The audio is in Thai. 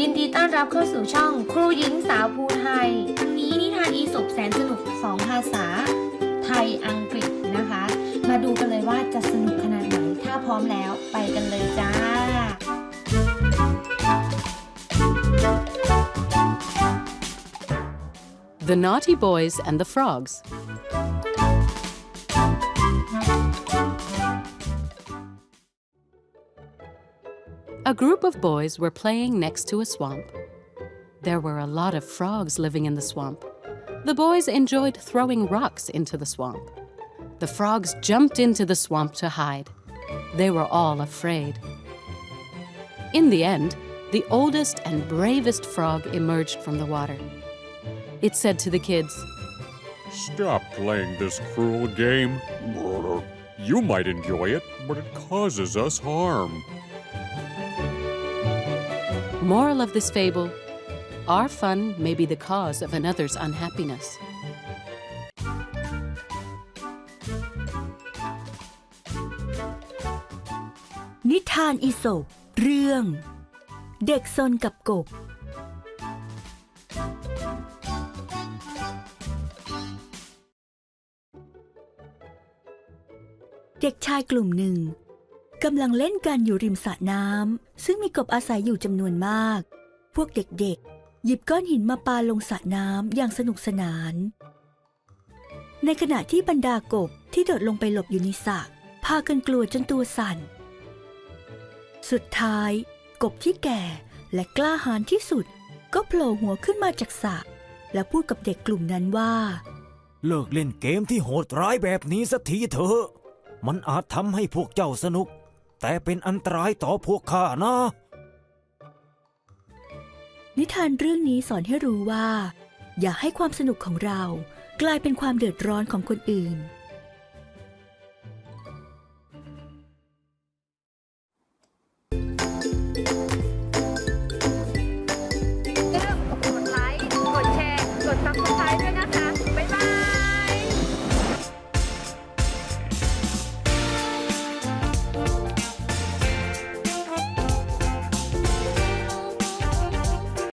ยินดีต้อนรับเข้าสู่ช่องครูหญิงสาวภูไทย วันนี้นิทานอีสบแสนสนุกสองภาษา ไทยอังกฤษนะคะ มาดูกันเลยว่าจะสนุกขนาดไหน ถ้าพร้อมแล้วไปกันเลยจ้า The Naughty Boys and the Frogs. A group of boys were playing next to a swamp. There were a lot of frogs living in the swamp. The boys enjoyed throwing rocks into the swamp. The frogs jumped into the swamp to hide. They were all afraid. In the end, the oldest and bravest frog emerged from the water. It said to the kids, Stop playing this cruel game. You might enjoy it, but it causes us harm. Moral of this fable Our fun may be the cause of another's unhappiness. นิทานอีสบเรื่อง เด็กซนกับกบ เด็กชายกลุ่มหนึ่งกำลังเล่นกันอยู่ริมสระน้ำ ซึ่งมีกบอาศัยอยู่จำนวนมาก พวกเด็กๆ หยิบก้อนหินมาปาลงสระน้ำอย่างสนุกสนาน ในขณะที่บรรดากบที่โดดลงไปหลบอยู่ในสระพากันกลัวจนตัวสั่น สุดท้าย กบที่แก่และกล้าหาญที่สุด ก็โผล่หัวขึ้นมาจากสระและพูดกับเด็กกลุ่มนั้นว่า เลิกเล่นเกมที่โหดร้ายแบบนี้สักทีเถอะ มันอาจทำให้พวกเจ้าสนุก แต่เป็นอันตรายต่อพวกข้านะ นิทานเรื่องนี้สอนให้รู้ว่า อย่าให้ความสนุกของเรา กลายเป็นความเดือดร้อนของคนอื่น